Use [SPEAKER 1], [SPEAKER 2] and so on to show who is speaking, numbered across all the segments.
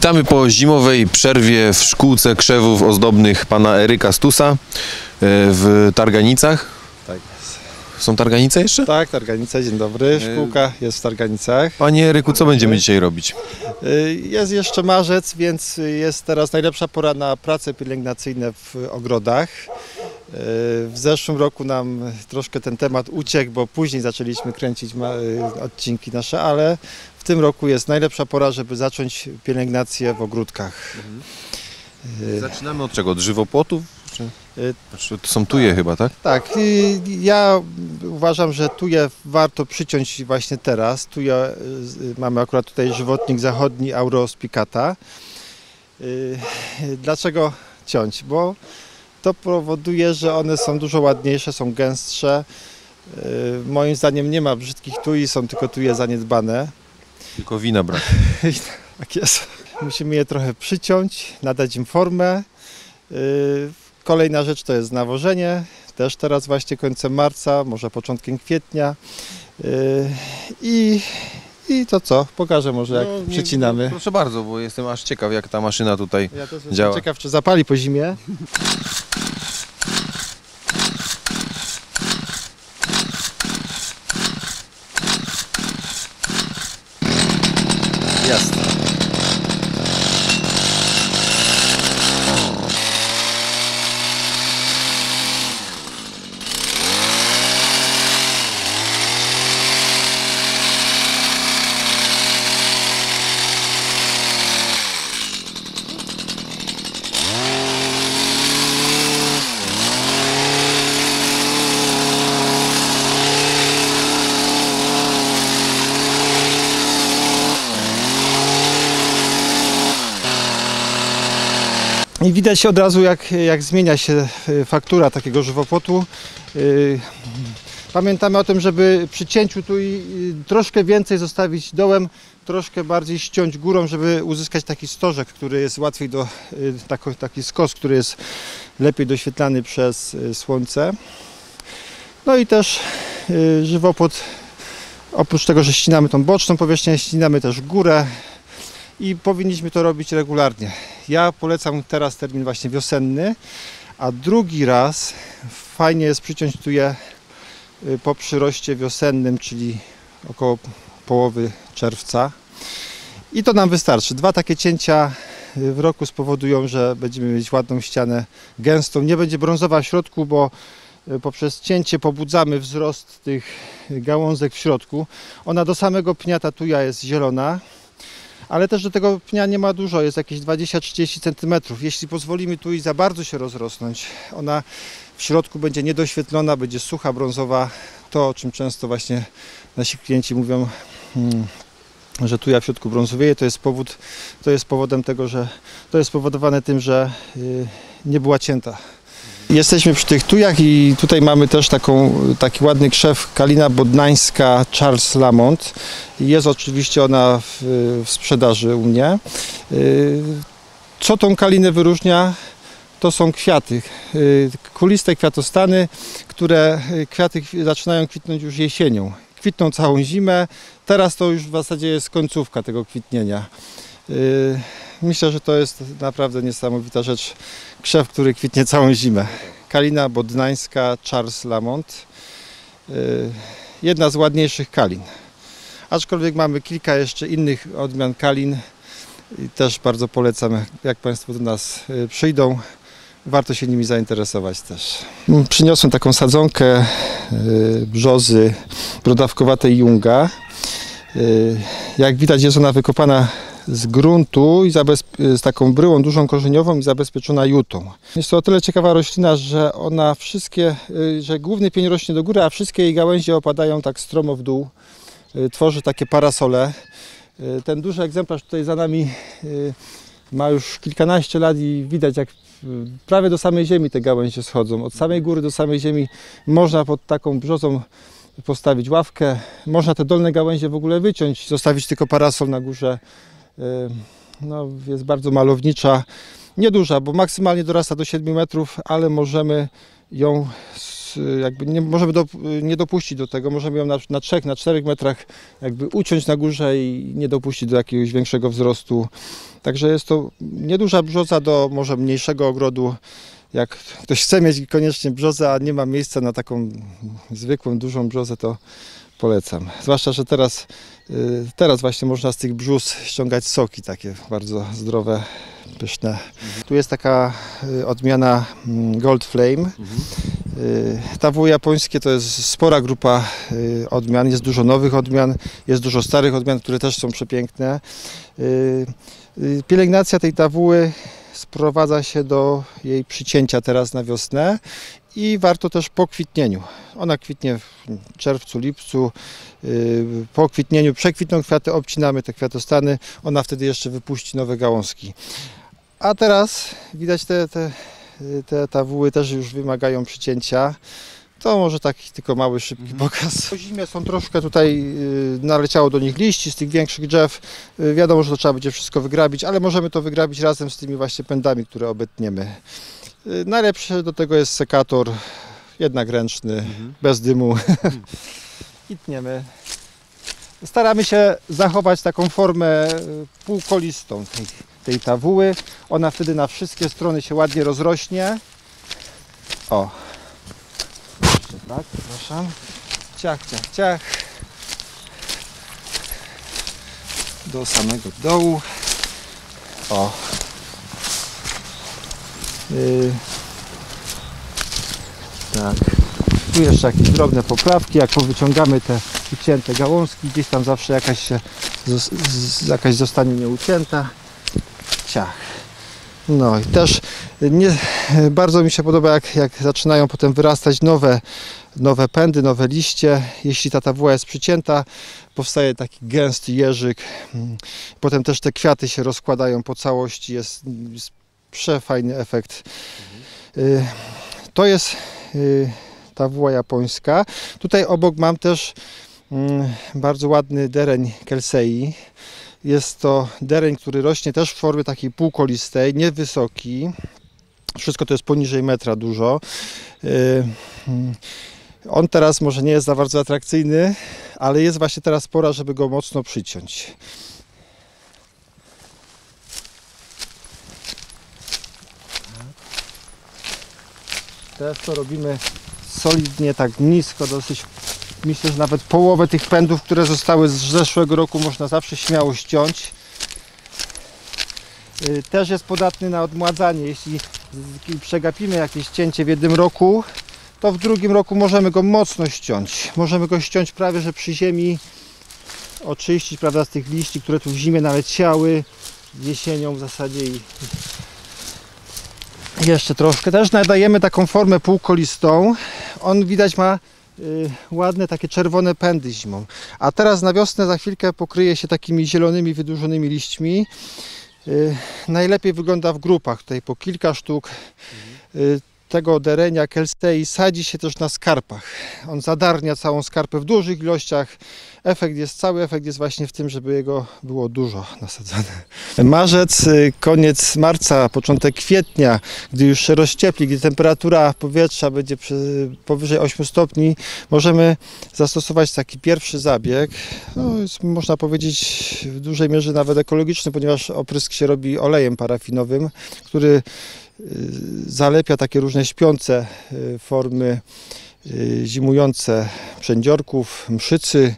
[SPEAKER 1] Witamy po zimowej przerwie w szkółce krzewów ozdobnych pana Eryka Stusa e, w Targanicach.
[SPEAKER 2] Tak.
[SPEAKER 1] Są Targanice jeszcze?
[SPEAKER 2] Tak, Targanice, dzień dobry. Szkółka jest w Targanicach.
[SPEAKER 1] Panie Eryku, co będziemy dzisiaj robić?
[SPEAKER 2] Y, Jest jeszcze marzec, więc jest teraz najlepsza pora na prace pielęgnacyjne w ogrodach. W zeszłym roku nam troszkę ten temat uciekł, bo później zaczęliśmy kręcić y, odcinki nasze, ale w tym roku jest najlepsza pora, żeby zacząć pielęgnację w ogródkach. Y,
[SPEAKER 1] Zaczynamy od czego? Od żywopłotów? Czy...
[SPEAKER 2] Y,
[SPEAKER 1] Znaczy, To są tuje chyba, tak?
[SPEAKER 2] Tak, ja uważam, że tuje warto przyciąć właśnie teraz. Tuje, mamy akurat tutaj żywotnik zachodni Aurospicata. Dlaczego ciąć? Bo to powoduje, że one są dużo ładniejsze, są gęstsze. Y, Moim zdaniem nie ma brzydkich tui, są tylko tuje zaniedbane.
[SPEAKER 1] Tylko wina brak.
[SPEAKER 2] Tak jest. Musimy je trochę przyciąć, nadać im formę. Yy, Kolejna rzecz to jest nawożenie. Też teraz właśnie końcem marca, może początkiem kwietnia. Yy, I, i to co? Pokażę może jak
[SPEAKER 1] No,
[SPEAKER 2] przecinamy.
[SPEAKER 1] Proszę bardzo, bo jestem aż ciekaw jak ta maszyna tutaj
[SPEAKER 2] Ja też jestem
[SPEAKER 1] działa.
[SPEAKER 2] ciekaw, czy zapali po zimie. I widać od razu, jak, jak zmienia się y, faktura takiego żywopłotu. Y, Pamiętamy o tym, żeby przy cięciu tu i troszkę więcej zostawić dołem, troszkę bardziej ściąć górą, żeby uzyskać taki stożek, który jest łatwiej do, tako- taki skos, który jest lepiej doświetlany przez słońce. No i też żywopłot, oprócz tego, że ścinamy tą boczną powierzchnię, ścinamy też górę i powinniśmy to robić regularnie. Ja polecam teraz termin właśnie wiosenny, a drugi raz fajnie jest przyciąć tu je y, po przyroście wiosennym, czyli około połowy czerwca. I to nam wystarczy. Dwa takie cięcia y, w roku spowodują, że będziemy mieć ładną ścianę gęstą. Nie będzie brązowa w środku, bo y, poprzez cięcie pobudzamy wzrost tych gałązek w środku. Ona do samego pnia ta tuja jest zielona, ale też do tego pnia nie ma dużo, jest jakieś 20-30 cm. Jeśli pozwolimy tu i za bardzo się rozrosnąć, ona w środku będzie niedoświetlona, będzie sucha, brązowa. To, o czym często właśnie nasi klienci mówią, mm, że tuja w środku brązowieje, to jest powód, to jest powodem tego, że to jest spowodowane tym, że y, nie była cięta. Jesteśmy przy tych tujach i tutaj mamy też taką, taki ładny krzew Kalina Bodnańska Charles Lamont. Jest oczywiście ona w, w sprzedaży u mnie. Y, Co tą kalinę wyróżnia? To są kwiaty, y, kuliste kwiatostany, które y, kwiaty kwi- zaczynają kwitnąć już jesienią. Kwitną całą zimę, teraz to już w zasadzie jest końcówka tego kwitnienia. Myślę, że to jest naprawdę niesamowita rzecz. Krzew, który kwitnie całą zimę. Kalina bodnańska Charles Lamont. Y, Jedna z ładniejszych kalin. Aczkolwiek mamy kilka jeszcze innych odmian kalin i też bardzo polecam, jak Państwo do nas y, przyjdą. Warto się nimi zainteresować też. Przyniosłem taką sadzonkę y, brzozy brodawkowatej Junga. Jak widać jest ona wykopana z gruntu i z taką bryłą dużą korzeniową i zabezpieczona jutą. Jest to o tyle ciekawa roślina, że ona wszystkie, y, że główny pień rośnie do góry, a wszystkie jej gałęzie opadają tak stromo w dół. Y, Tworzy takie parasole. Y, Ten duży egzemplarz tutaj za nami ma już kilkanaście lat i widać jak prawie do samej ziemi te gałęzie schodzą. Od samej góry do samej ziemi można pod taką brzozą postawić ławkę. Można te dolne gałęzie w ogóle wyciąć, zostawić tylko parasol na górze. Y, No, jest bardzo malownicza, nieduża, bo maksymalnie dorasta do 7 metrów, ale możemy ją jakby nie możemy do, nie dopuścić do tego, możemy ją na, na 3, na 4 metrach jakby uciąć na górze i nie dopuścić do jakiegoś większego wzrostu. Także jest to nieduża brzoza do może mniejszego ogrodu. Jak ktoś chce mieć koniecznie brzozę, a nie ma miejsca na taką zwykłą, dużą brzozę, to polecam. Zwłaszcza, że teraz, y, teraz właśnie można z tych brzus ściągać soki takie bardzo zdrowe, pyszne. Tu jest taka y, odmiana mm, Gold Flame. Y, Tawu japońskie to jest spora grupa odmian, jest dużo nowych odmian, jest dużo starych odmian, które też są przepiękne. Pielęgnacja tej tawuły sprowadza się do jej przycięcia teraz na wiosnę i warto też po kwitnieniu. Ona kwitnie w czerwcu, lipcu. y, Po kwitnieniu przekwitną kwiaty, obcinamy te kwiatostany, ona wtedy jeszcze wypuści nowe gałązki. A teraz widać te, te, te tawuły też już wymagają przycięcia. To może taki tylko mały, szybki pokaz. Po zimie są troszkę tutaj, y, naleciało do nich liści z tych większych drzew. Y, Wiadomo, że to trzeba będzie wszystko wygrabić, ale możemy to wygrabić razem z tymi właśnie pędami, które obetniemy. Y, Najlepszy do tego jest sekator, jednak ręczny, bez dymu. I tniemy. Staramy się zachować taką formę y, półkolistą tej, tej tawuły. Ona wtedy na wszystkie strony się ładnie rozrośnie. O. Jeszcze tak, przepraszam. Ciach, ciach, ciach. Do samego dołu. O. Y, tak. Tu jeszcze jakieś drobne poprawki, jak powyciągamy te ucięte gałązki, gdzieś tam zawsze jakaś się zos- z, jakaś zostanie nieucięta. Ciach. No i też nie, bardzo mi się podoba, jak, jak zaczynają potem wyrastać nowe, nowe pędy, nowe liście. Jeśli ta tawuła jest przycięta, powstaje taki gęsty jeżyk. Mm. Potem też te kwiaty się rozkładają po całości. Jest, jest przefajny efekt. Y, To jest y, tawuła japońska. Tutaj obok mam też mm, bardzo ładny dereń Kelsei. Jest to dereń, który rośnie też w formie takiej półkolistej, niewysoki. Wszystko to jest poniżej metra dużo. Y, mm, On teraz może nie jest za bardzo atrakcyjny, ale jest właśnie teraz pora, żeby go mocno przyciąć. Teraz to robimy solidnie, tak nisko, dosyć. Myślę, że nawet połowę tych pędów, które zostały z zeszłego roku, można zawsze śmiało ściąć. Y, Też jest podatny na odmładzanie. Jeśli przegapimy jakieś cięcie w jednym roku, to w drugim roku możemy go mocno ściąć. Możemy go ściąć prawie, że przy ziemi, oczyścić prawda, z tych liści, które tu w zimie naleciały, jesienią w zasadzie i jeszcze troszkę. Też nadajemy taką formę półkolistą. On widać ma y, ładne takie czerwone pędy zimą. A teraz na wiosnę za chwilkę pokryje się takimi zielonymi, wydłużonymi liśćmi. Y, najlepiej wygląda w grupach, tutaj po kilka sztuk. Y, tego derenia Kelsei sadzi się też na skarpach. On zadarnia całą skarpę w dużych ilościach. Efekt jest, cały efekt jest właśnie w tym, żeby jego było dużo nasadzone. Marzec, y, koniec marca, początek kwietnia, gdy już się rozciepli, gdy temperatura powietrza będzie powyżej 8 stopni, możemy zastosować taki pierwszy zabieg. No, jest, można powiedzieć w dużej mierze nawet ekologiczny, ponieważ oprysk się robi olejem parafinowym, który zalepia takie różne śpiące y, formy y, zimujące przędziorków, mszycy.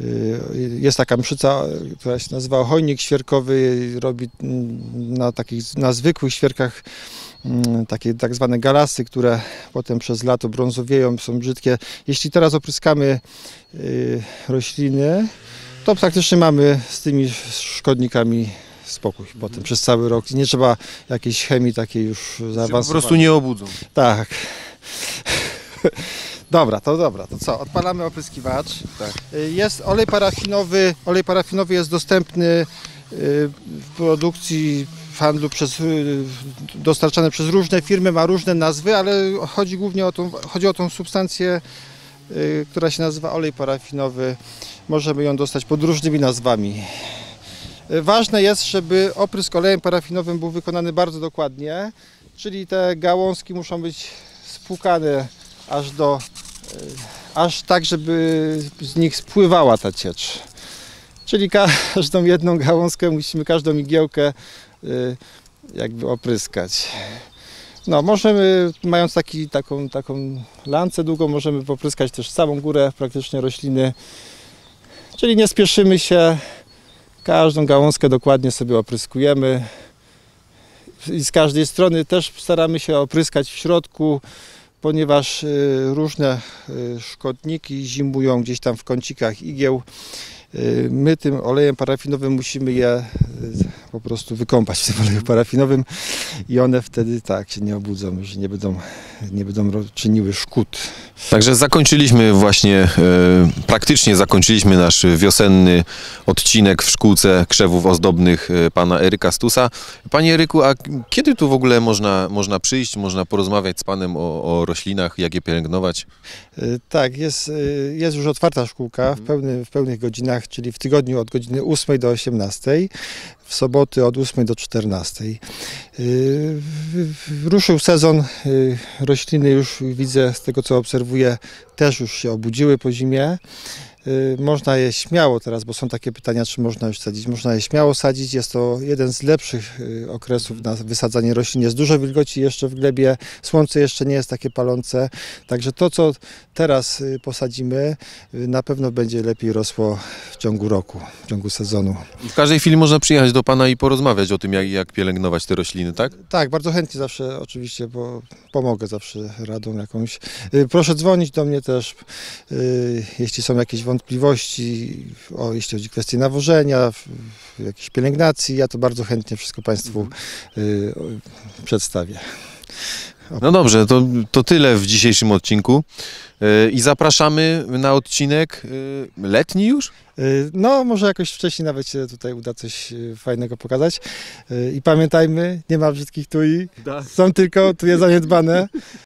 [SPEAKER 2] Y, Jest taka mszyca, y, która się nazywa ochojnik świerkowy, robi mm, na takich na zwykłych świerkach mm, takie tak zwane galasy, które potem przez lato brązowieją, są brzydkie. Jeśli teraz opryskamy y, rośliny, to praktycznie mamy z tymi szkodnikami spokój potem przez cały rok. Nie trzeba jakiejś chemii takiej już
[SPEAKER 1] Się po
[SPEAKER 2] zaawansowanej.
[SPEAKER 1] prostu nie obudzą.
[SPEAKER 2] Tak. Dobra, to dobra, to co? Odpalamy opryskiwacz.
[SPEAKER 1] Tak.
[SPEAKER 2] Jest olej parafinowy. Olej parafinowy jest dostępny y, w produkcji w handlu przez, y, dostarczany przez różne firmy, ma różne nazwy, ale chodzi głównie o tą, chodzi o tą substancję, y, która się nazywa olej parafinowy. Możemy ją dostać pod różnymi nazwami. Y, Ważne jest, żeby oprysk olejem parafinowym był wykonany bardzo dokładnie, czyli te gałązki muszą być spłukane aż do, y, aż tak, żeby z nich spływała ta ciecz. Czyli każdą jedną gałązkę musimy, każdą igiełkę y, jakby opryskać. No, możemy, mając taki, taką, taką lancę długą, możemy popryskać też całą górę praktycznie rośliny. Czyli nie spieszymy się, każdą gałązkę dokładnie sobie opryskujemy. I z każdej strony też staramy się opryskać w środku, ponieważ y, różne y, szkodniki zimują gdzieś tam w kącikach igieł. Y, My tym olejem parafinowym musimy je y, po prostu wykąpać w tym oleju parafinowym i one wtedy tak się nie obudzą, że nie będą, nie będą czyniły szkód.
[SPEAKER 1] Także zakończyliśmy właśnie, e, praktycznie zakończyliśmy nasz wiosenny odcinek w szkółce krzewów ozdobnych pana Eryka Stusa. Panie Eryku, a kiedy tu w ogóle można, można przyjść, można porozmawiać z panem o, o roślinach, jak je pielęgnować?
[SPEAKER 2] Y, Tak, jest, y, jest już otwarta szkółka w, pełny, w pełnych godzinach, czyli w tygodniu od godziny 8 do 18, w soboty od 8 do 14. Y, Ruszył sezon, y, rośliny już widzę z tego co obserwuję też już się obudziły po zimie. Y, Można je śmiało teraz, bo są takie pytania, czy można już sadzić. Można je śmiało sadzić. Jest to jeden z lepszych y, okresów na wysadzanie roślin. Jest dużo wilgoci jeszcze w glebie, słońce jeszcze nie jest takie palące. Także to, co teraz y, posadzimy, na pewno będzie lepiej rosło w ciągu roku, w ciągu sezonu.
[SPEAKER 1] W każdej chwili można przyjechać do pana i porozmawiać o tym, jak, jak pielęgnować te rośliny, tak?
[SPEAKER 2] Tak, bardzo chętnie zawsze oczywiście, bo pomogę zawsze radą jakąś. Proszę dzwonić do mnie też, jeśli są jakieś wątpliwości, o, jeśli chodzi o kwestie nawożenia, jakiejś pielęgnacji, ja to bardzo chętnie wszystko Państwu y, o- przedstawię.
[SPEAKER 1] No dobrze, to, to tyle w dzisiejszym odcinku. E, I zapraszamy na odcinek e, letni już?
[SPEAKER 2] Y, No, może jakoś wcześniej nawet się tutaj uda coś y, fajnego pokazać. Y, I pamiętajmy, nie ma brzydkich tui, są tylko tuje zaniedbane.